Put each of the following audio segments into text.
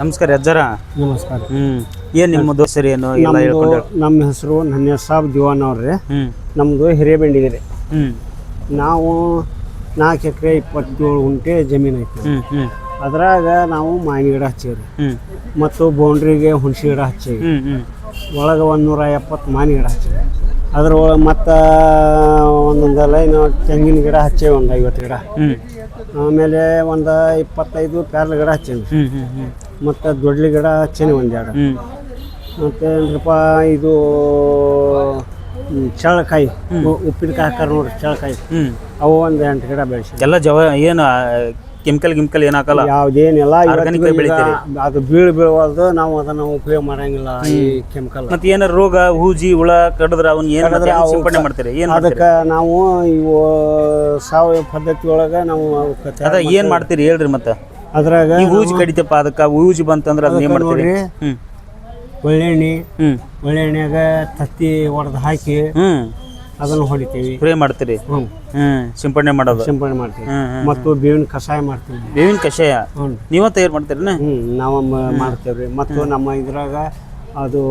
ನಮಸ್ಕಾರ ಅಜ್ಜರ. ನಮಸ್ಕಾರ. ಹ್ಮ್. ಏನ್ ನಿಮ್ಮ ದೋಸರಿ ಏನು ಎಲ್ಲ ನಮ್ದು ಹೇಳ್ಕೊಂಡು ನಮ್ಮ ಹೆಸರು ನನ್ನ ಸಾಬ್ ದಿವಾನ್ ಅವ್ರಿ. ಹ್ಮ್. ನಮ್ಮದು ಹಿರೇಬೆಂಡಿಗೆರೆ. ಹ್ಮ್. ನಾವು ನಾಲ್ಕು ಎಕರೆ ಇಪ್ಪತ್ತೇಳು ಗುಂಟೆ ಜಮೀನು ಐತಿ. ಹ್ಮ್ ಹ್ಮ್. ಅದ್ರಾಗ ನಾವು ಮಾವಿನ ಗಿಡ ಹಚ್ಚೀವ್ರಿ. ಹ್ಮ್. ಮತ್ತು ಬೌಂಡ್ರಿಗೆ ಹುಣಸೆ ಗಿಡ ಹಚ್ಚೀವಿ ಹ್ಮ್ ಹ್ಮ್. ಒಳಗೆ ಒಂದು ನೂರ ಎಪ್ಪತ್ತು ಮಾವಿನ ಗಿಡ ಹಚ್ಚೀವಿ ಅದ್ರೊಳಗೆ ಮತ್ತು ಒಂದೊಂದು ಲೈನ್ ತೆಂಗಿನ ಗಿಡ ಹಚ್ಚೇವಿ ಒಂದು ಐವತ್ತು ಗಿಡ. ಹ್ಮ್. ಆಮೇಲೆ ಒಂದು ಇಪ್ಪತ್ತೈದು ಪ್ಯಾರ್ಲ ಗಿಡ ಹಚ್ಚೇವಿ ಹ್ಮ್ ಹ್ಮ್ ಹ್ಮ್. ಮತ್ತು ದೊಡ್ಡ ಗಿಡ ಹಚ್ಚೀನಿ ಒಂದೆರಡು ಹ್ಮ್. ಮತ್ತೆ ಏನಪ್ಪ ಇದು ಚಳಕಾಯಿ ಉಪ್ಪಿನಕಾಯಿ ಹಾಕಾರ ನೋಡ್ರಿ ಚಳಕಾಯಿ ಅವು ಒಂದು ಎಂಟು ಗಿಡ ಬೆಳೆಸಿ ಎಲ್ಲ ಜವ ಏನು ಕೆಮಿಕಲ್ ಗಿಮಿಕಲ್ ಏನ್ ಹಾಕಲ್ಲ? ಯಾವ್ದೇನಿಲ್ಲ ಬೆಳಿತೀರಿ? ಅದು ಬೀಳು ಬೀಳವಲ್ದು ನಾವು ಅದನ್ನ ಉಪಯೋಗ ಮಾಡಂಗಿಲ್ಲ ಈ ಕೆಮಿಕಲ್. ಮತ್ತೆ ಏನಾರ ರೋಗ ಹೂಜಿ ಹುಳ ಕಡದ್ರ ಅವನ್ ಏನು ಸಿಂಪಡಣೆ ಮಾಡ್ತೀರಿ ಏನು ಅದಕ್ಕೆ ನಾವು ಇವು ಸಾವಯವ ಪದ್ಧತಿ ಒಳಗೆ ನಾವು ಅದ ಏನ್ ಮಾಡ್ತೀರಿ ಹೇಳ್ರಿ ಮತ್ತೆ? ಅದ್ರಾಗ ಊಜ್ ಕಡಿತಪ್ಪ ಅದಕ್ಕೆ ಊಜ್ ಬಂತಂದ್ರ ಅದನ್ನ ಏನ್ ಮಾಡ್ತೀರಿ? ನೋಡ್ರಿ ಹ್ಮ್. ಒಳ್ಳೆಣ್ಣೆ ಹ್ಮ್. ಒಳ್ಳೆಣ್ಣೆಗ ತತ್ತಿ ಒಡೆದು ಹಾಕಿ ಹ್ಮ್. ಅದನ್ನು ಹೊಡಿತೀವಿ. ಸ್ಪ್ರೇ ಮಾಡ್ತೀರಿ? ಹ್ಞೂ. ಹ್ಮ್. ಸಿಂಪಡಣೆ ಮಾಡೋದು? ಸಿಂಪಡಣೆ ಮಾಡ್ತೀವಿ. ಹ್ಮ್ ಹ್ಮ್ ಮತ್ತು ಬೇವಿನ ಕಷಾಯ ಮಾಡ್ತೀವಿ. ಬೇವಿನ ಕಷಾಯ? ಹ್ಞೂ. ನೀವ ತಯಾರು ಮಾಡ್ತೀರಿ ಹ್ಞೂ ನಾವು ಮ- ಮಾಡ್ತೇವ್ರಿ. ಮತ್ತು ನಮ್ಮ ಇದ್ರಾಗ ಅದು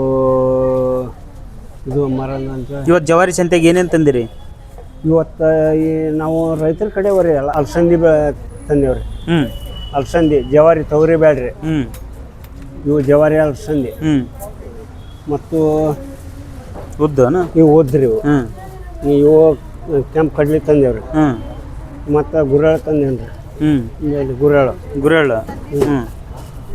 ಇದು ಮರ ಅಂತ ಇವತ್ತು ಜವಾರಿ ಸಂತೆಗೆ ಏನೇನ್ ತಂದಿರಿ? ಇವತ್ತು ಈ ನಾವು ರೈತರ ಕಡೆವರಿ ಅವ್ರಿ ಅಲಸಂದಿ ಬೆ ತಂದೇವ್ರಿ. ಹ್ಮ್. ಅಲಸಂದಿ ಜವಾರಿ ತೊಗರಿ ಬೇಡ್ರಿ ಹ್ಮ್. ಇವು ಜವಾರಿ ಅಲ್ಸಂದಿ ಹ್ಮ್. ಮತ್ತು ಉದ್ದನ? ಇವು ಓದ್ರಿ ಇವು. ಹ್ಮ್. ಇವು ಕೆಂಪು ಕಡ್ಲಿ ತಂದೇವ್ರಿ. ಹ್ಮ್. ಮತ್ತು ಗುರಾಳ ತಂದೇನ್ರಿ. ಹ್ಮ್. ಇಲ್ಲಿ ಗುರಾಳ ಗುರೆಳ್ಳ. ಹ್ಮ್.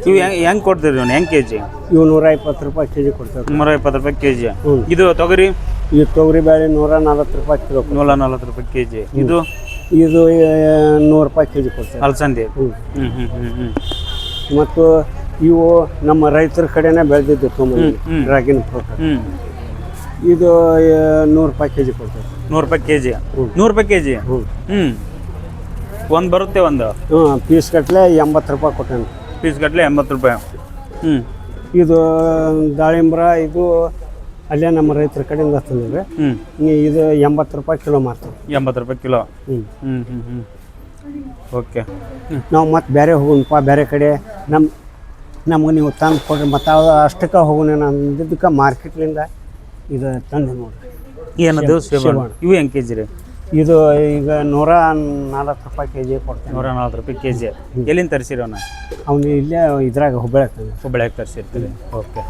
ಇವು ಹೆಂಗ್ ಹೆಂಗ್ ಕೊಡ್ತೀರಿ ಹೆಂಗೆ ಹೆಂಗ್ ಕೆಜಿ? ಇವು ನೂರ ಇಪ್ಪತ್ತು ರೂಪಾಯಿ ಕೆ ಜಿ ಕೊಡ್ತೇವೆ ನೂರ ಇಪ್ಪತ್ತು ರೂಪಾಯಿ ಕೆಜಿ. ಜಿ ಇದು ತೊಗರಿ? ಈ ತೊಗರಿ ಬೇಳೆ ನೂರ ನಲ್ವತ್ತು ರೂಪಾಯಿ ಕಿಲೋ ನೂರ ನಲ್ವತ್ತು ರೂಪಾಯಿ ಕೆಜಿ. ಇದು? ಇದು ನೂರು ರೂಪಾಯಿ ಕೆ ಜಿ ಕೊಡ್ತೀವಿ ಅಲಸಂದಿ. ಹ್ಞೂ ಹ್ಮ್ ಹ್ಮ್ ಹ್ಮ್ ಹ್ಮ್. ಮತ್ತು ಇವು ನಮ್ಮ ರೈತರ ಕಡೆನೇ ಬೆಳೆದಿದ್ದು ತುಂಬ ರಾಗಿನ ಹ್ಮ್. ಇದು ನೂರು ರೂಪಾಯಿ ಕೆ ಜಿ ಕೊಡ್ತೇವೆ ನೂರು ರೂಪಾಯಿ ಕೆಜಿ. ಹ್ಮ್. ನೂರು ರೂಪಾಯಿ ಕೆಜಿ? ಹ್ಞೂ ಹ್ಮ್. ಒಂದು ಬರುತ್ತೆ ಒಂದು? ಹ್ಞೂ ಪೀಸ್ ಗಟ್ಟಲೆ ಎಂಬತ್ತು ರೂಪಾಯಿ ಕೊಟ್ಟೇನೆ. ಪೀಸ್ ಗಟ್ಟಲೆ ಎಂಬತ್ತು ರೂಪಾಯಿ. ಹ್ಮ್. ಇದು ದಾಳಿಂಬ್ರ ಇದು ಅಲ್ಲೇ ನಮ್ಮ ರೈತರ ಕಡೆಯಿಂದ ತಂದಿದ್ರೆ ಇದು ಎಂಬತ್ತು ರೂಪಾಯಿ ಕಿಲೋ ಮಾರ್ತೀವಿ ಎಂಬತ್ತು ರೂಪಾಯಿ ಕಿಲೋ. ಹ್ಞೂ ಓಕೆ. ನಾವು ಮತ್ತೆ ಬೇರೆ ಹೋಗೋಣಪ್ಪ ಬೇರೆ ಕಡೆ. ನಮ್ಮ ನಮಗೆ ನೀವು ತಂದು ಕೊಡ್ರಿ ಮತ್ತು ಅಷ್ಟಕ್ಕೆ ಹೋಗೋಣ ಅಂದಿದ್ದಕ್ಕೆ ಮಾರ್ಕೆಟ್ಲಿಂದ ಇದು ತಂದೆ ನೋಡ್ರಿ. ಏನದು ಇವು ಹೆಂಗೆ ಇವು ಜಿ ರೀ? ಇದು ಈಗ ನೂರ ನಾಲ್ಕು ರೂಪಾಯಿ ಕೆ ಜಿ ಕೊಡ್ತೀನಿ. ನೂರ ನಲ್ವತ್ತು ರೂಪಾಯಿ ಕೆ ಜಿ ಎಲ್ಲಿಂದ ತರಿಸಿರಿ ಅವನು ಅವ್ನು ಇಲ್ಲೇ ಇದ್ರಾಗ ಹುಬ್ಬಳ್ಳಿ ಹುಬ್ಬಳ್ಳಿಯಾಗ ತರಿಸಿರ್ತೀರಿ. ಓಕೆ.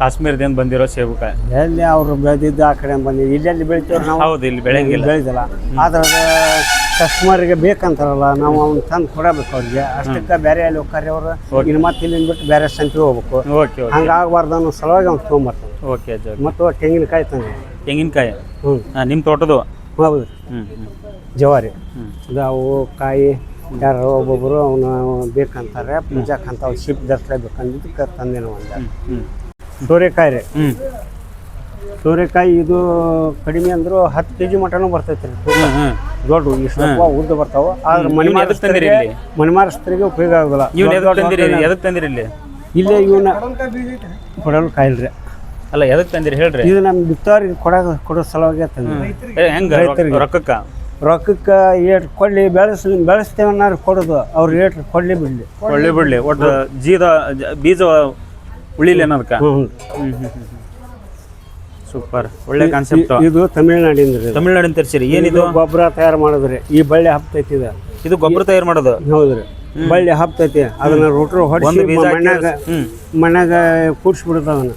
ಕಾಶ್ಮೀರದಿಂದ ಬಂದಿರೋ ಸೇಬುಕಾಯಿ. ಎಲ್ಲಿ ಅವರು ಬೆಳೆದಿದ್ದು ಆ ಕಡೆ ಬಂದು ಇಲ್ಲೆಲ್ಲಿ ಬೆಳಿತೀವಿ ನಾವು? ಹೌದು ಇಲ್ಲಿ ಬೆಳೆಯಂಗಿಲ್ಲ. ಬೆಳೆದಿಲ್ಲ. ಆದ್ರೆ ಕಸ್ಟಮರ್ಗೆ ಬೇಕಂತಾರಲ್ಲ ನಾವು ಅವ್ನು ತಂದು ಕೊಡಬೇಕು ಅವ್ರಿಗೆ. ಅಷ್ಟಕ್ಕೆ ಬೇರೆ ಅಲ್ಲಿ ಹೋಗ್ತಾರೆ ಅವರು ಇನ್ನು ಮತ್ತೆ ಇಲ್ಲಿಂದ ಬಿಟ್ಟು ಬೇರೆ ಸಂತಿಗೆ ಹೋಗ್ಬೇಕು. ಓಕೆ ಓಕೆ ಹಂಗಾಗಬಾರ್ದು ಅನ್ನೋ ಸಲುವಾಗಿ ಅವ್ನು ತೊಗೊಂಬರ್ತಾನೆ. ಓಕೆ ಅಜ್ಜ ಮತ್ತು ತೆಂಗಿನಕಾಯಿ ತಂದೆ. ತೆಂಗಿನಕಾಯಿ? ಹ್ಞೂ ನಿಮ್ಮ ತೋಟದು? ಹೌದು. ಜವಾರಿ. ಅವು ಕಾಯಿ ಯಾರು ಒಬ್ಬೊಬ್ಬರು ಅವನು ಬೇಕಂತಾರೆ ಪೂಜಾಕಂತ ಅವ್ರು ಶಿಪ್ ಬೇಕಂದಿದ್ದಕ್ಕೆ ತಂದೆ ಹ್ಞೂ ಸೋರೆಕಾಯಿ ರೀ ಹ್ಞೂ ಸೋರೆಕಾಯಿ ಇದು ಕಡಿಮೆ ಅಂದ್ರು ಹತ್ತು ಕೆ ಜಿ ಮಟನೂ ಬರ್ತೈತೆ ರೀ ಹ್ಞೂ ದೊಡ್ಡ ಇಷ್ಟು ಉದ್ದ ಬರ್ತಾವ. ಆದ್ರೆ ಮನೆ ಇಲ್ಲಿ? ಮನೆ ಮಾರಸ್ತರಿಗೆ ಉಪಯೋಗ ಆಗೋದಿಲ್ಲ ಇವ್ನ ಎದಕ್ಕೆ ತಂದಿರಿ ಎದಕ್ಕೆ ತಂದಿರಿ ಇಲ್ಲಿ? ಇಲ್ಲೇ ಇವನ್ನ ಕೊಡಲು ಕಾಯಿಲ್ರಿ ಅಲ್ಲ ಎದಕ್ಕೆ ತಂದಿರಿ ಹೇಳ್ರಿ? ಇದು ನಮ್ಮ ಬಿತ್ತವ್ರಿಗೆ ಕೊಡೋ ಕೊಡೋ ಸಲುವಾಗಿ ತಂದಿರಿ. ಹೆಂಗೆ? ರೈತರಿಗೆ. ರೊಕ್ಕಕ್ಕೆ? ರೊಕ್ಕಕ್ಕೆ ಏಟ್ ಕೊಡ್ಲಿ ಬೆಳೆಸ್ ಬೆಳೆಸ್ತೇವೆ ಅನ್ನಾರು ಕೊಡೋದು. ಅವ್ರು ಏಟ್ ಕೊಡ್ಲಿ ಬಿಡ್ಲಿ. ಕೊಳ್ಳಿ ಬಿಡ್ಲಿ. ಒಟ್ಟು ಜೀದ ಬೀಜ ಉಳಿಲಿ ಅನ್ನೋದಕ್ಕ ಹ್ಞೂ ಸೂಪರ್. ಒಳ್ಳೆ ಕಾನ್ಸೆಪ್ಟ್ ಇದು ತಮಿಳ್ನಾಡಿಂದ ರೀ ತಮಿಳ್ನಾಡಿನ ತರಿಸಿರಿ. ಏನಿದು ಗೊಬ್ಬರ ತಯಾರು ಮಾಡೋದ್ರಿ. ಈ ಬಳ್ಳಿ ಹಬ್ತೈತಿ ಇದು. ಇದು ಗೊಬ್ಬರ ತಯಾರು ಮಾಡೋದು? ಹೌದ್ರಿ. ಬಳ್ಳಿ ಹಬ್ತೈತಿ ಅದನ್ನ ರೋಟ್ರು ಹೊಡೆಸಿ ಮಣ್ಣಾಗ ಮಣ್ಣಾಗ ಕೂಡ್ಸ್ಬಿಡುತ್ತ ಅದನ್ನ.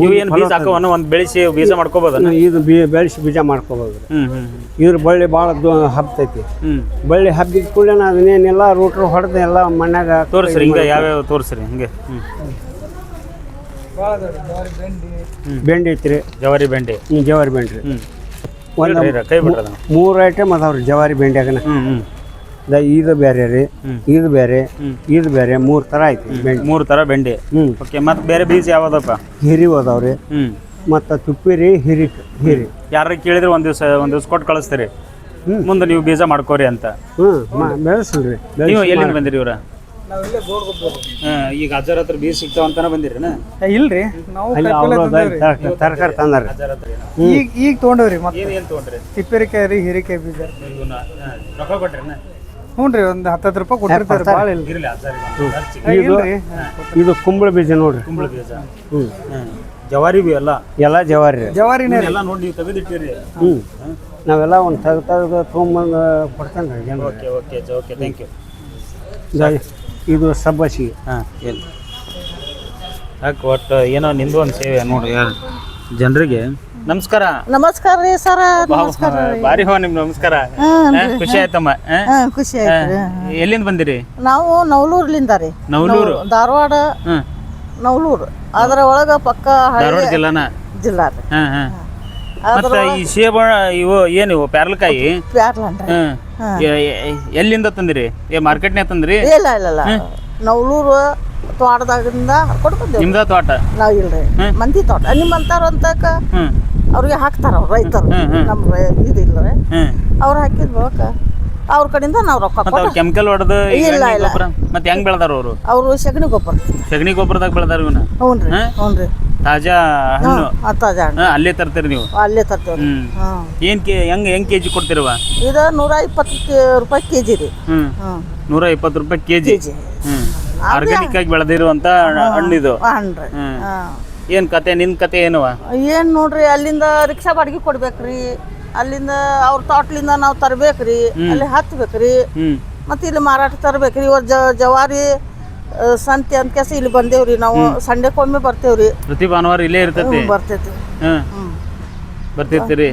ನೀವು ಏನು ಬೀಜ ಹಾಕೋವನ್ನ ಒಂದು ಬೆಳೆಸಿ ಬೀಜ ಮಾಡ್ಕೋಬೋದು? ಇದು ಬೀ ಬೆಳೆಸಿ ಬೀಜ ಮಾಡ್ಕೋಬೋದು ಇದ್ರ ಬಳ್ಳಿ ಭಾಳ ಹಬ್ತೈತಿ ಬಳ್ಳಿ ಹಬ್ಬಿದ ಕೂಡಲೇ ಅದನ್ನೇನೆಲ್ಲ ರೋಟ್ರು ಹೊಡೆದು ಎಲ್ಲ ಮಣ್ಣಾಗ ತೋರಿಸ್ರಿ ಹಿಂಗೆ ಯಾವ್ಯಾವ ತೋರಿಸ್ರಿ ಹಿಂಗೆ. ಬೆಂಡಿ. ಐತ್ರಿ. ಜವಾರಿ ಬೆಂಡೆ. ಹ್ಮ್, ಜವಾರಿ ಬೆಂಡಿ ರೀ. ಒಂದು ಕೈ ಬಿಟ್ರದ ಮೂರು ಐಟಮ್ ಅದಾವ್ರಿ ಜವಾರಿ ಬೆಂಡ್ಯಾಗನ ದ ಇದು ಬೇರೆ ರೀ. ಇದು ಬೇರೆ. ಇದು ಬೇರೆ ಮೂರು ಥರ ಐತಿ ಬೆಂಡಿ. ಮೂರು ಥರ ಬೆಂಡೆ. ಹ್ಞೂ ಓಕೆ ಮತ್ತೆ ಬೇರೆ ಬೀಜ ಯಾವ್ದಪ್ಪ? ಹಿರಿ ಅದಾವ್ರಿ. ಹ್ಮ್. ಮತ್ತು ತುಪ್ಪಿರಿ ಹಿರಿ ಹಿರಿ. ಯಾರು ಕೇಳಿದ್ರೆ ಒಂದ್ ದಿವಸ ಒಂದ್ ದಿವಸ ಕೊಟ್ಟು ಕಳಿಸ್ತೀರಿ. ಮುಂದೆ ನೀವು ಬೀಜ ಮಾಡ್ಕೋರಿ ಅಂತ. ಹ್ಞೂ ಬೆಳೆಸ್ರಿ ನೀವು ಎಲ್ಲಿಂದ ಬಂದಿರಿ ಇವ್ರ? ಈಗ ಹಜಾರ್ ಹತ್ರ ಬೀಜ ಸಿಗ್ತಾವ ಅಂತಾನೆ ಬಂದಿರಿನ? ಇಲ್ರಿ ನಾವು ತರಕಾರಿ ತಂದಾರ. ಈಗ ಈಗ ತೊಗೊಂಡವ್ರಿ ಮತ್ತೆ. ಏನ್ ತೊಗೊಂಡ್ರಿ? ತಿಪ್ಪೇರಿಕಾಯಿ ರೀ ಹೀರೆಕಾಯಿ ಬೀಜ. ರೊಕ್ಕ ಕೊಟ್ರಿನ? ಹ್ಞೂ ರೀ ಒಂದು ಹತ್ತತ್ತು ರೂಪಾಯಿ ಕೊಟ್ಟಿರ್ತಾರೆ ಭಾಳ ಇಲ್ಲ. ಇದು ಇದು ಕುಂಬಳ ಬೀಜ ನೋಡ್ರಿ. ಕುಂಬಳ ಬೀಜ. ಹ್ಞೂ. ಜವಾರಿ ಬಿ ಎಲ್ಲ? ಎಲ್ಲ ಜವಾರಿ ಜವಾರಿನೇ ರೀ. ಎಲ್ಲ ನೋಡಿ ನೀವು ತೆಗೆದಿಟ್ಟಿರಿ. ಹ್ಞೂ ನಾವೆಲ್ಲ ಒಂದು ತೆಗ್ದು ತೆಗೆದು ತೊಗೊಂಬಂದು ಕೊಡ್ತೇನೆ ರೀ okay okay okay thank you ಇದು- ಸಬ್ಬಸಿ. ಹಾಂ ಎಲ್ಲಿ ಯಾಕೆ ಒಟ್ಟು ಏನೋ ನಿಂದು ಒಂದು ಸೇವೆ ನೋಡಿ ಜನರಿಗೆ. ನಮಸ್ಕಾರ. ನಮಸ್ಕಾರ ರೀ ಸರ ಬಾರಿ ಹೋ ನಿಮ್ ನಮಸ್ಕಾರ. ಹಾ, ಖುಷಿ ಆಯ್ತಮ್ಮ. ಹಾ? ಖುಷಿ ಆಯ್ತು ಎಲ್ಲಿಂದ ಬಂದಿರಿ? ನಾವು ನವಲೂರ್ಲಿಂದ ರೀ. ನವಲೂರು? ಧಾರವಾಡ ಹ್ಮ್ ನವಲೂರು. ಅದರ ಒಳಗ ಪಕ್ಕ ಧಾರವಾಡ ಜಿಲ್ಲಾನ? ಜಿಲ್ಲಾ ರೀ. ಹಾ. ಹಾ. ಮತ್ತ ಈ ಸೇಬ ಇವು ಏನು ಇವು ಪ್ಯಾರ್ಲಕಾಯಿ ಪ್ಯಾರ್ಲನ್ರಿ ಹ್ಮ್. ಎ- ಎ- ಎಲ್ಲಿಂದ ತಂದಿರಿ? ಏ ಮಾರ್ಕೆಟ್ನ್ಯಾಗ ತಂದಿರಿ? ಇಲ್ಲ ಇಲ್ಲ ಇಲ್ಲ. ನವಲೂರು ತೋಟದಾಗಿಂದ ಹರ್ಕೊಂಡು ಬಂದೇವಿ ನಿಮ್ದ ತೋಟ? ನಾವ್ ಇಲ್ರಿ. ಮಂದಿ ತೋಟ. ನಿಮ್ಮಂತಾರ ಅಂತಕ ಹ್ಮ್. ಅವ್ರಿಗೆ ಹಾಕ್ತಾರ ಅವ್ರು ರೈತರು. ನಮ್ಮ ರೈ- ಇದಿಲ್ಲ ರೀ ಹ್ಮ್. ಅವ್ರು ಹಾಕಿದ ಬಳಕ ಅವ್ರ ಕಡೆಯಿಂದ ನಾವು ರೊಕ್ಕ ಮತ್ತ ಕೊಟ್ಟು ಕೆಮಿಕಲ್ ಹೊಡೆದು ಇಲ್ಲ, ಇಲ್ಲ. ಗೊಬ್ಬರ? ಮತ್ತೆ ಹೆಂಗ್ ಬೆಳ್ದಾರ ಅವರು? ಅವರು ಸಗಣಿ ಗೊಬ್ಬರ. ಸಗಣಿ ಗೊಬ್ಬರದಾಗ ಬೆಳ್ದಾರ ಇವನ್ನ ಹ್ಞೂ ರೀ ಹ್ಞೂ ರೀ ತಾಜಾ ಹಣ್ಣು. ಹತ್ತಾಜ ಹಾ, ಅಲ್ಲೇ ತರ್ತೀರಿ ನೀವು? ಅಲ್ಲೇ ತರ್ತೇವೆ. ಹ್ಮ್. ಹಾಂ. ಏನ್ ಕೆ ಹೆಂಗ್ ಹೆಂಗ್ ಕೆಜಿ ಕೊಡ್ತಿರವ? ಇದು ನೂರ ಇಪ್ಪತ್ತು ರೂಪಾಯಿ ಕೆ ಜಿ ರೀ. ಹ್ಮ್. ಹ್ಞೂ ನೂರ ಇಪ್ಪತ್ತು ರೂಪಾಯಿ ಕೆಜಿ. ಜಿ ಹ್ಮ್. ಆರ್ಗ್ಯಾನಿಕ್ ಆಗಿ ಬೆಳೆದಿರುವಂತ ಹಣ್ಣಿದು. ಹಣ್ರಿ ಹ್ಮ್. ಹಾಂ. ಏನ್ ಕತೆ ನಿನ್ ಕತೆ ಏನವ? ಏನು ನೋಡ್ರಿ ಅಲ್ಲಿಂದ ರಿಕ್ಷಾ ಬಾಡಿಗೆ ಕೊಡ್ಬೇಕ್ರಿ. ಅಲ್ಲಿಂದ ಅವ್ರ ತೋಟ್ಲಿಂದ ನಾವು ತರ್ಬೇಕ್ರಿ. ಅಲ್ಲಿ ಹತ್ಬೇಕ್ರಿ. ಹ್ಮ್. ಮತ್ತೆ ಇಲ್ಲಿ ಮಾರಾಟ ತರ್ಬೇಕ್ರಿ. ಇವ್ರ ಜ ಜವಾರಿ ಸಂತೆ ಅಂತ ಕೆಸ ಇಲ್ಲಿ ಬಂದೇವ್ರಿ ನಾವು ಸಂಡೆಕೊಮ್ಮೆ ಬರ್ತೇವ್ರಿ ಪ್ರತಿ ಭಾನುವಾರ ಇಲ್ಲೇ ಇರ್ತೈತಿ? ಬರ್ತೈತಿ. ಹ್ಮ್. ಬರ್ತಿರ್ತೀರಿ?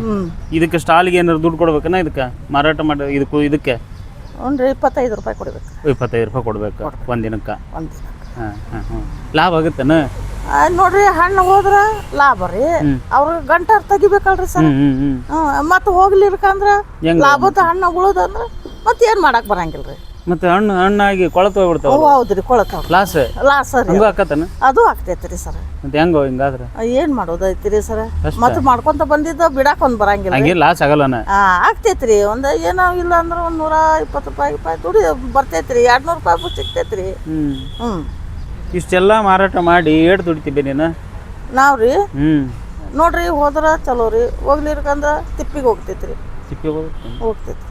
ಇದಕ್ಕೆ ಸ್ಟಾಲ್ಗೆ ಏನಾದ್ರು ದುಡ್ಡು ಕೊಡ್ಬೇಕನ ಇದಕ್ಕೆ? ಮಾರಾಟ ಮಾಡಿ ಇದಕ್ಕೂ ಇದಕ್ಕೆ? ಹ್ಞೂ ಇಪ್ಪತ್ತೈದು ರೂಪಾಯಿ ಕೊಡ್ಬೇಕು. ಇಪ್ಪತ್ತೈದು ರೂಪಾಯಿ ಕೊಡ್ಬೇಕು ಒಂದಿನಕ್ಕೆ? ಒಂದು ದಿನ ಹಾಂ ಹಾಂ ಹಾಂ. ಲಾಭ ಆಗುತ್ತೇನ? ನೋಡ್ರಿ ಹಣ್ಣು ಹೋದ್ರ ಲಾಭ ರೀ. ಅವ್ರ ಗಂಟರ್ ತೆಗಿಬೇಕಲ್ರಿ ಸರ್. ಮತ್ತೆ ಹೋಗ್ಲಿರ್ಕಂದ್ರ ಹೆಂಗ್? ಲಾಭದ ಹಣ್ಣು ಉಳೋದಂದ್ರ ಮತ್ತೆ ಮಾಡಕ್ಕೆ ಮಾಡಕ್ ಬರಂಗಿಲ್ರಿ. ಮತ್ತೆ ಹಣ್ಣು ಹಣ್ಣಾಗಿ ಕೊಳತು ಹೋಗ್ಬಿಡ್ತಾವ ಅವು ಹೌದ್ರಿ ಕೊಳತಾವ ಲಾಸ್ ಲಾಸ್ ಸರ್. ಹಂಗೂ ಆಕತ್ತನ ಅದು ಆಗ್ತೈತ್ರಿ ಸರ್. ಮತ್ತೆ ಹೆಂಗೋ ಹಿಂಗಾದ್ರೆ? ಏನ್ ಮಾಡೋದೈತ್ರಿ ಸರ್? ಮತ್ತೆ ಮಾಡ್ಕೊಂತ ಬಂದಿದ್ದ ಬಿಡಾಕ್ ಒಂದ್ ಬರಂಗಿಲ್ಲ ಹಂಗೆ ಲಾಸ್ ಆಗಲ್ಲನ? ಆ ಆಗ್ತೈತ್ರಿ ಒಂದ್ ಏನೋ ಇಲ್ಲ ಅಂದ್ರ ಒಂದ್ ನೂರ ಇಪ್ಪತ್ತು ರೂಪಾಯಿ ರೂಪಾಯಿ ದುಡಿ ಬರ್ತೈತ್ರಿ ಎರಡ್ ನೂರು ರೂಪಾಯಿ ಸಿಗ್ತೈತ್ರಿ ಹ್ಮ್. ಹ್ಮ್. ಇಷ್ಟೆಲ್ಲ ಮಾರಾಟ ಮಾಡಿ ಏಟ್ ದುಡಿತೀವಿ ನೀನು? ನಾವ್ರಿ ಹ್ಮ್. ನೋಡ್ರಿ ಹೋದ್ರ ಚಲೋ ರೀ. ಹೋಗ್ಲಿರ್ಕಂದ್ರ ತಿಪ್ಪಿಗೆ ಹೋಗ್ತೈತ್ರಿ ತಿಪ್ಪಿಗೆ ಹೋಗುತ್ತೆ. ಹೋಗ್ತೈತಿ.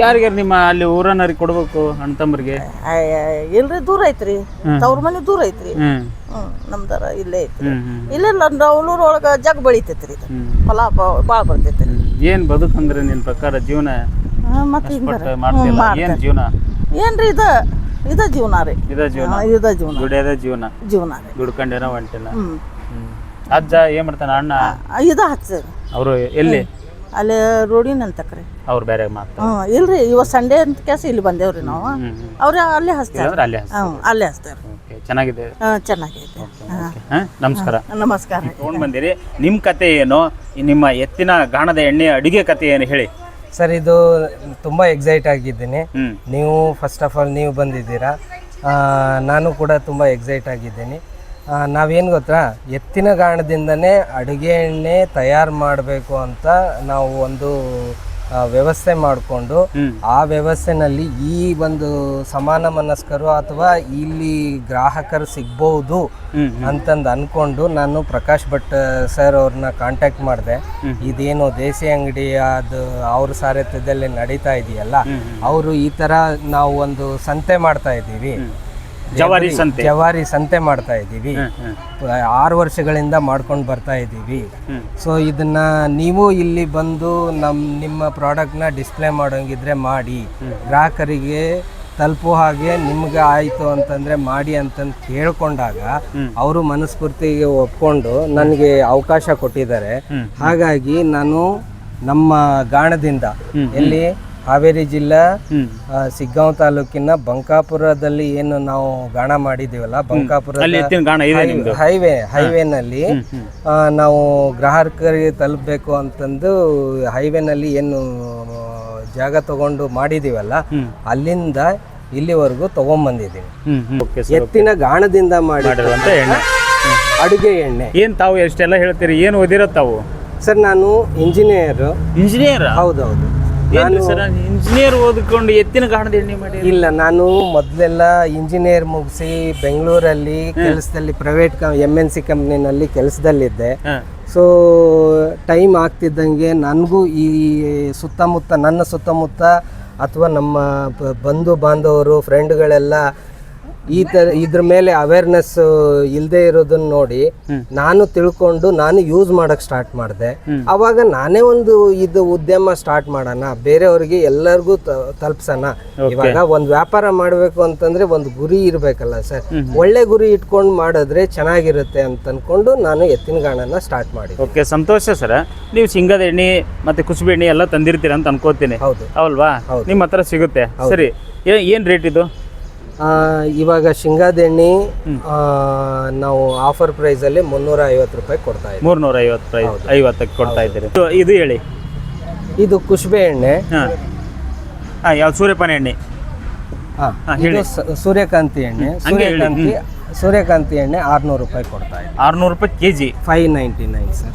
ಯಾರಿಗಾರ ನಿಮ್ಮ ಅಲ್ಲಿ ಊರನ್ನರಿಗೆ ಕೊಡ್ಬೇಕು ಅಣ್ಣ ತಮ್ಮರಿಗೆ? ಅಯ್ಯ, ಇಲ್ರಿ ದೂರ ಐತ್ರಿ. ತವ್ರ ಮನೆ ದೂರ ಐತ್ರಿ. ಹ್ಮ್. ಹ್ಮ್ ನಮ್ದರ ಇಲ್ಲೇ ಐತ್ರಿ. ಹ್ಮ್ ಹ್ಮ್ ಇಲ್ಲೆಲ್ಲ ನವಲೂರ್ ಒಳಗ ಜಗ್ ಬೆಳಿತೈತ್ರಿ ಇದು. ಫಲ ಭಾಳ ಬರ್ತೈತ್ರಿ. ಹ್ಮ್. ಏನ್ ಬದುಕಂದ್ರೆ ನಿನ್ ಪ್ರಕಾರ ಜೀವನ ಹಾ, ಮತ್ತೆ ಮಾಡ್ತಿಲ್ಲ. ಏನ್ ಜೀವನ? ಏನ್ರಿ ಇದ? ಇದ ಜೀವನ ರೀ. ಇದ ಜೀವನ? ಹಾ, ಇದ ಜೀವನ. ದುಡಿಯೋದ ಜೀವನ? ಜೀವನ ರೀ. ದುಡ್ಕೊಂಡೇನೋ ಹೊಂಟಿಲ್ಲ ಹ್ಮ್. ಅಜ್ಜ ಏನ್ ಮಾಡ್ತಾನ ಅಣ್ಣ? ಇದ ಹಚ್ಚ ಅವರು ಎಲ್ಲಿ? ಅಲ್ಲಿ ರೋಡಿನ ಅಂತಕ್ರಿ ಅವ್ರು ಬೇರೆ ಮಾತು ಇಲ್ಲ ಇಲ್ರಿ ಇವತ್ತು ಸಂಡೇ ಅಂತ ಕ್ಯಾಸ ಇಲ್ಲಿ ಬಂದೇವ್ರಿ ನಾವು. ಅವ್ರು ಅಲ್ಲೇ ಹಚ್ತಾರ. ಅಲ್ಲೇ ಹಸ್ತು. ಅಲ್ಲೇ ಹಚ್ತಾರ. ಓಕೆ ಚೆನ್ನಾಗಿದೆ. ಹಾಂ ಚೆನ್ನಾಗಿದೆ ನಮಸ್ಕಾರ. ನಮಸ್ಕಾರ. ತೊಗೊಂಡು ಬಂದಿರಿ. ನಿಮ್ಮ ಕತೆ ಏನು? ನಿಮ್ಮ ಎತ್ತಿನ ಗಾಣದ ಎಣ್ಣೆ ಅಡಿಗೆ ಕತೆ ಏನು ಹೇಳಿ. ಸರ್ ಇದು ತುಂಬ ಎಕ್ಸೈಟ್ ಆಗಿದ್ದೀನಿ. ನೀವು ಫಸ್ಟ್ ಆಫ್ ಆಲ್ ನೀವು ಬಂದಿದ್ದೀರಾ. ನಾನು ಕೂಡ ತುಂಬ ಎಕ್ಸೈಟ್ ಆಗಿದ್ದೀನಿ. ನಾವೇನು ಗೊತ್ತಾ? ಎತ್ತಿನ ಗಾಣದಿಂದನೇ ಅಡುಗೆ ಎಣ್ಣೆ ತಯಾರು ಮಾಡಬೇಕು ಅಂತ ನಾವು ಒಂದು ವ್ಯವಸ್ಥೆ ಮಾಡಿಕೊಂಡು ಆ ವ್ಯವಸ್ಥೆನಲ್ಲಿ ಈ ಒಂದು ಸಮಾನ ಮನಸ್ಕರು ಅಥವಾ ಇಲ್ಲಿ ಗ್ರಾಹಕರು ಸಿಗ್ಬಹುದು ಅಂತಂದು ಅನ್ಕೊಂಡು ನಾನು ಪ್ರಕಾಶ್ ಭಟ್ ಸರ್ ಅವ್ರನ್ನ ಕಾಂಟ್ಯಾಕ್ಟ್ ಮಾಡಿದೆ. ಇದೇನು ದೇಸಿ ಅಂಗಡಿ ಅದು ಅವ್ರ ಸಾರಥ್ಯದಲ್ಲಿ ನಡೀತಾ ಇದೆಯಲ್ಲ ಅವರು ಈ ತರ ನಾವು ಒಂದು ಸಂತೆ ಮಾಡ್ತಾ ಇದ್ದೀವಿ. ಜವಾರಿ ಸಂತೆ. ಜವಾರಿ ಸಂತೆ ಮಾಡ್ತಾ ಇದ್ದೀವಿ. ಆರು ವರ್ಷಗಳಿಂದ ಮಾಡ್ಕೊಂಡು ಬರ್ತಾ ಇದ್ದೀವಿ. ಸೊ ಇದನ್ನ ನೀವು ಇಲ್ಲಿ ಬಂದು ನಮ್ಮ ನಿಮ್ಮ ಪ್ರಾಡಕ್ಟ್ನ ಡಿಸ್ಪ್ಲೇ ಮಾಡೋಂಗಿದ್ರೆ ಮಾಡಿ. ಗ್ರಾಹಕರಿಗೆ ತಲುಪೋ ಹಾಗೆ ನಿಮ್ಗೆ ಆಯಿತು ಅಂತಂದ್ರೆ ಮಾಡಿ ಅಂತಂದು ಕೇಳ್ಕೊಂಡಾಗ ಅವರು ಮನಸ್ಫೂರ್ತಿಗೆ ಒಪ್ಕೊಂಡು ನನಗೆ ಅವಕಾಶ ಕೊಟ್ಟಿದ್ದಾರೆ. ಹಾಗಾಗಿ ನಾನು ನಮ್ಮ ಗಾಣದಿಂದ ಎಲ್ಲಿ ಹಾವೇರಿ ಜಿಲ್ಲಾ ಸಿಗ್ಗಾಂವ್ ತಾಲೂಕಿನ ಬಂಕಾಪುರದಲ್ಲಿ ಏನು ನಾವು ಗಾಣ ಮಾಡಿದ್ದೀವಲ್ಲ ಬಂಕಾಪುರ ಹೈವೇ ಹೈವೇನಲ್ಲಿ ನಾವು ಗ್ರಾಹಕರಿಗೆ ತಲುಪಬೇಕು ಅಂತಂದು ಹೈವೇನಲ್ಲಿ ಏನು ಜಾಗ ತಗೊಂಡು ಮಾಡಿದೀವಲ್ಲ ಅಲ್ಲಿಂದ ಇಲ್ಲಿವರೆಗೂ ತಗೊಂಬಂದಿದ್ದೀವಿ. ಎತ್ತಿನ ಗಾಣದಿಂದ ಮಾಡಿ ಮಾಡಿರುವಂತ ಎಣ್ಣೆ. ಅಡುಗೆ ಎಣ್ಣೆ. ಏನ್ ತಾವು ಎಷ್ಟೆಲ್ಲ ಹೇಳ್ತೀರಿ? ಏನು ಓದಿರೋ ತಾವು? ಸರ್ ನಾನು ಇಂಜಿನಿಯರ್. ಇಂಜಿನಿಯರ್? ಹೌದೌದು. ಸರ್ ಇಂಜಿನಿಯರ್ ಓದ್ಕೊಂಡು ಎತ್ತಿನ ಕಾಣದ ಎಣ್ಣೆ ಮಾಡಿ ಇಲ್ಲ ನಾನು ಮೊದಲೆಲ್ಲ ಇಂಜಿನಿಯರ್ ಮುಗಿಸಿ ಬೆಂಗಳೂರಲ್ಲಿ ಕೆಲಸದಲ್ಲಿ ಪ್ರೈವೇಟ್ ಎಂ ಎನ್ ಸಿ ಕಂಪ್ನಿನಲ್ಲಿ ಕೆಲಸದಲ್ಲಿದ್ದೆ. ಸೊ ಟೈಮ್ ಆಗ್ತಿದ್ದಂಗೆ ನನಗೂ ಈ ಸುತ್ತಮುತ್ತ ನನ್ನ ಸುತ್ತಮುತ್ತ ಅಥವಾ ನಮ್ಮ ಬಂಧು ಬಾಂಧವರು ಫ್ರೆಂಡ್ಗಳೆಲ್ಲ ಈ ತರ ಇದ್ರ ಮೇಲೆ ಅವೇರ್ನೆಸ್ ಇಲ್ಲದೆ ಇರೋದನ್ನ ನೋಡಿ ನಾನು ತಿಳ್ಕೊಂಡು ನಾನು ಯೂಸ್ ಮಾಡಕ್ ಸ್ಟಾರ್ಟ್ ಮಾಡಿದೆ. ಅವಾಗ ನಾನೇ ಒಂದು ಇದು ಉದ್ಯಮ ಸ್ಟಾರ್ಟ್ ಮಾಡೋಣ ಬೇರೆಯವ್ರಿಗೆ ಎಲ್ಲರಿಗೂ ತಲುಪ್ಸೋಣ. ಇವಾಗ ಒಂದು ವ್ಯಾಪಾರ ಮಾಡಬೇಕು ಅಂತಂದ್ರೆ ಒಂದು ಗುರಿ ಇರಬೇಕಲ್ಲ ಸರ್. ಒಳ್ಳೆ ಗುರಿ ಇಟ್ಕೊಂಡು ಮಾಡಿದ್ರೆ ಚೆನ್ನಾಗಿರುತ್ತೆ ಅಂತ ಅನ್ಕೊಂಡು ನಾನು ಎತ್ತಿನ ಗಾಣನ ಸ್ಟಾರ್ಟ್ ಮಾಡಿ ಓಕೆ ಸಂತೋಷ ಸರ್. ನೀವು ಸಿಂಗದ ಎಣ್ಣೆ ಮತ್ತೆ ಕುಸುಬೆ ಎಣ್ಣೆ ಎಲ್ಲ ತಂದಿರ್ತೀರ ಅಂತ ಅನ್ಕೋತೀನಿ. ಹೌದು. ಅವಲ್ವಾ ನಿಮ್ಮ ಹತ್ರ ಸಿಗುತ್ತೆ. ಸರಿ. ಏನ್ ರೇಟ್ ಇದು? ಇವಾಗ ಶೇಂಗಾದ ಎಣ್ಣೆ ನಾವು ಆಫರ್ ಪ್ರೈಸಲ್ಲಿ ಮುನ್ನೂರ ಐವತ್ತು ರೂಪಾಯಿ ಕೊಡ್ತಾ ಇದ್ದೀವಿ. ಮೂರ್ನೂರ ಐವತ್ತು ಪ್ರೈಸ್ ಐವತ್ತಕ್ಕೆ ಕೊಡ್ತಾ ಇದ್ದೀರಿ. ಇದು- ಇದು ಹೇಳಿ. ಇದು ಕುಷ್ಬೆ ಎಣ್ಣೆ. ಹಾಂ. ಹಾಂ ಯಾವ್ದು? ಸೂರ್ಯಪಾನ ಎಣ್ಣೆ. ಹಾ, ಹಾ, ಇದು ಸ- ಸೂರ್ಯಕಾಂತಿ ಎಣ್ಣೆ. ಹಂಗೆ ಹೇಳಿ, ಸೂರ್ಯಕಾಂತಿ ಸೂರ್ಯಕಾಂತಿ ಎಣ್ಣೆ ಆರ್ನೂರು ರೂಪಾಯಿ ಕೊಡ್ತಾ ಇದೆ. ಆರುನೂರು ರೂಪಾಯಿ K G five ninety nine sir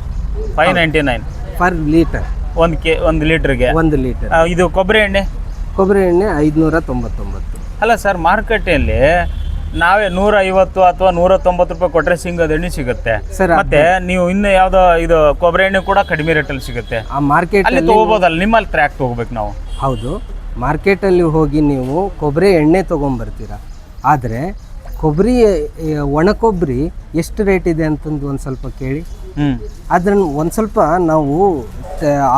five ninety nine per litre ಒಂದು ಕೆ ಒಂದು ಲೀಟ್ರಿಗೆ ಒಂದು ಲೀಟರ್ ಇದು ಕೊಬ್ಬರಿ ಎಣ್ಣೆ? ಕೊಬ್ಬರಿ ಎಣ್ಣೆ ಐದುನೂರ ತೊಂಬತ್ತೊಂಬತ್ತು. ಅಲ್ಲ ಸರ್ ಮಾರುಕಟ್ಟೆಯಲ್ಲಿ ನಾವೇ ನೂರ ಐವತ್ತು ಅಥವಾ ನೂರ ತೊಂಬತ್ತು ರೂಪಾಯಿ ಕೊಟ್ಟರೆ ಸಿಂಗದ ಎಣ್ಣೆ ಸಿಗುತ್ತೆ. ಸರ್ ಮತ್ತೆ ನೀವು ಇನ್ನು ಯಾವ್ದೋ ಇದು ಕೊಬ್ಬರಿ ಎಣ್ಣೆ ಕೂಡ ಕಡಿಮೆ ರೇಟಲ್ಲಿ ಸಿಗುತ್ತೆ. ಆ ಮಾರ್ಕೆಟ್ ಅಲ್ಲಿ ತಗೋಬೋದಲ್ಲ ನಿಮ್ಮಲ್ಲಿ ಟ್ರ್ಯಾಕ್ ತಗೋಬೇಕು ನಾವು. ಹೌದು ಮಾರ್ಕೆಟಲ್ಲಿ ಹೋಗಿ ನೀವು ಕೊಬ್ಬರಿ ಎಣ್ಣೆ ತೊಗೊಂಬರ್ತೀರ? ಆದರೆ ಕೊಬ್ಬರಿ ಒಣ ಕೊಬ್ಬರಿ ಎಷ್ಟು ರೇಟ್ ಇದೆ ಅಂತಂದು ಒಂದು ಸ್ವಲ್ಪ ಕೇಳಿ. ಅದನ್ನು ಒಂದು ಸ್ವಲ್ಪ ನಾವು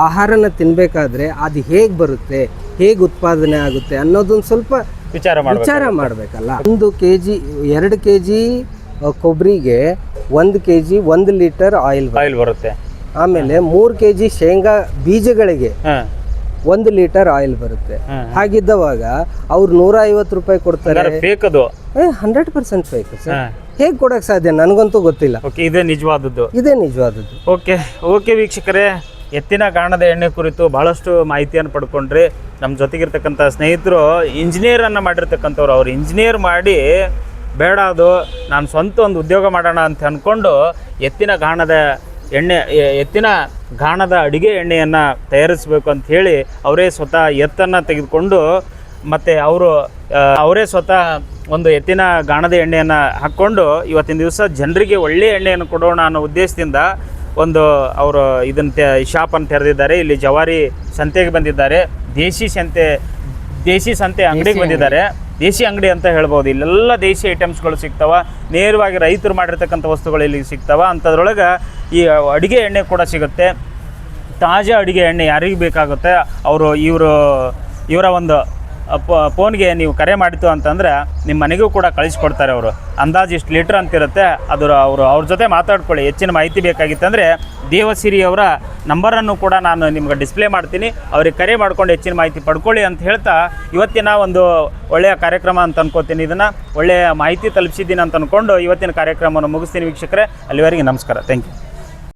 ಆಹಾರನ ತಿನ್ನಬೇಕಾದ್ರೆ ಅದು ಹೇಗೆ ಬರುತ್ತೆ ಹೇಗೆ ಉತ್ಪಾದನೆ ಆಗುತ್ತೆ ಅನ್ನೋದೊಂದು ಸ್ವಲ್ಪ ವಿಚಾರ ವಿಚಾರ ಮಾಡಬೇಕಲ್ಲ. ಒಂದು ಕೆ ಜಿ ಎರಡು ಕೆ ಜಿ ಕೊಬ್ಬರಿಗೆ ಒಂದು ಕೆ ಜಿ ಒಂದು ಲೀಟರ್ ಆಯಿಲ್ ಆಯಿಲ್ ಬರುತ್ತೆ. ಆಮೇಲೆ ಮೂರು ಕೆ ಜಿ ಶೇಂಗಾ ಬೀಜಗಳಿಗೆ ಒಂದು ಲೀಟರ್ ಆಯಿಲ್ ಬರುತ್ತೆ. ಹಾಗಿದ್ದವಾಗ ಅವ್ರು ನೂರ ಐವತ್ತು ರೂಪಾಯಿ ಕೊಡ್ತಾರೆ. Hundred percent fake sir. ಹೇಗೆ ಕೊಡಕ್ಕೆ ಸಾಧ್ಯ? ನನಗಂತೂ ಗೊತ್ತಿಲ್ಲ. ಓಕೆ ಇದೇ ನಿಜವಾದದ್ದು. ಇದೇ ನಿಜವಾದದ್ದು. ಓಕೆ ಓಕೆ ವೀಕ್ಷಕರೇ ಎತ್ತಿನ ಕಾರಣದ ಎಣ್ಣೆ ಕುರಿತು ಬಹಳಷ್ಟು ಮಾಹಿತಿಯನ್ನು ಪಡ್ಕೊಂಡ್ರಿ. ನಮ್ಮ ಜೊತೆಗಿರ್ತಕ್ಕಂಥ ಸ್ನೇಹಿತರು ಇಂಜಿನಿಯರನ್ನು ಮಾಡಿರ್ತಕ್ಕಂಥವ್ರು ಅವ್ರು ಇಂಜಿನಿಯರ್ ಮಾಡಿ ಬೇಡ ಅದು ನಾನು ಸ್ವಂತ ಒಂದು ಉದ್ಯೋಗ ಮಾಡೋಣ ಅಂತ ಅಂದ್ಕೊಂಡು ಎತ್ತಿನ ಗಾಣದ ಎಣ್ಣೆ ಎತ್ತಿನ ಗಾಣದ ಅಡುಗೆ ಎಣ್ಣೆಯನ್ನು ತಯಾರಿಸಬೇಕು ಅಂತ ಹೇಳಿ ಅವರೇ ಸ್ವತಃ ಎತ್ತನ್ನು ತೆಗೆದುಕೊಂಡು ಮತ್ತು ಅವರು ಅವರೇ ಸ್ವತಃ ಒಂದು ಎತ್ತಿನ ಗಾಣದ ಎಣ್ಣೆಯನ್ನು ಹಾಕ್ಕೊಂಡು ಇವತ್ತಿನ ದಿವಸ ಜನರಿಗೆ ಒಳ್ಳೆಯ ಎಣ್ಣೆಯನ್ನು ಕೊಡೋಣ ಅನ್ನೋ ಉದ್ದೇಶದಿಂದ ಒಂದು ಅವರು ಇದನ್ನು ತೆ ಶಾಪನ್ನು ತೆರೆದಿದ್ದಾರೆ. ಇಲ್ಲಿ ಜವಾರಿ ಸಂತೆಗೆ ಬಂದಿದ್ದಾರೆ. ದೇಶಿ ಸಂತೆ ದೇಶಿ ಸಂತೆ ಅಂಗಡಿಗೆ ಬಂದಿದ್ದಾರೆ. ದೇಶಿ ಅಂಗಡಿ ಅಂತ ಹೇಳ್ಬೋದು. ಇಲ್ಲೆಲ್ಲ ದೇಶಿ ಐಟಮ್ಸ್ಗಳು ಸಿಗ್ತಾವ. ನೇರವಾಗಿ ರೈತರು ಮಾಡಿರ್ತಕ್ಕಂಥ ವಸ್ತುಗಳು ಇಲ್ಲಿ ಸಿಗ್ತಾವ. ಅಂಥದ್ರೊಳಗೆ ಈ ಅಡುಗೆ ಎಣ್ಣೆ ಕೂಡ ಸಿಗುತ್ತೆ. ತಾಜಾ ಅಡುಗೆ ಎಣ್ಣೆ ಯಾರಿಗೆ ಬೇಕಾಗುತ್ತೆ? ಅವರು ಇವರು ಇವರ ಒಂದು ಫೋನ್ಗೆ ನೀವು ಕರೆ ಮಾಡಿತು ಅಂತಂದ್ರೆ ನಿಮ್ಮ ಮನೆಗೂ ಕೂಡ ಕಳಿಸ್ಕೊಡ್ತಾರೆ ಅವರು. ಅಂದಾಜು ಇಷ್ಟು ಲೀಟ್ರ್ ಅಂತಿರುತ್ತೆ. ಅದರ ಅವರು, ಅವ್ರ ಜೊತೆ ಮಾತಾಡ್ಕೊಳ್ಳಿ. ಹೆಚ್ಚಿನ ಮಾಹಿತಿ ಬೇಕಾಗಿತ್ತಂದರೆ ದೇವಸಿರಿ ಅವರ ನಂಬರನ್ನು ಕೂಡ ನಾನು ನಿಮ್ಗೆ ಡಿಸ್ಪ್ಲೇ ಮಾಡ್ತೀನಿ. ಅವ್ರಿಗೆ ಕರೆ ಮಾಡ್ಕೊಂಡು ಹೆಚ್ಚಿನ ಮಾಹಿತಿ ಪಡ್ಕೊಳ್ಳಿ ಅಂತ ಹೇಳ್ತಾ ಇವತ್ತಿನ ಒಂದು ಒಳ್ಳೆಯ ಕಾರ್ಯಕ್ರಮ ಅಂತ ಅನ್ಕೋತೀನಿ. ಇದನ್ನು ಒಳ್ಳೆಯ ಮಾಹಿತಿ ತಲುಪಿಸಿದ್ದೀನಿ ಅಂತ ಅಂದ್ಕೊಂಡು ಇವತ್ತಿನ ಕಾರ್ಯಕ್ರಮವನ್ನು ಮುಗಿಸ್ತೀನಿ ವೀಕ್ಷಕರೇ. ಅಲ್ಲಿವರೆಗೆ ನಮಸ್ಕಾರ. Thank you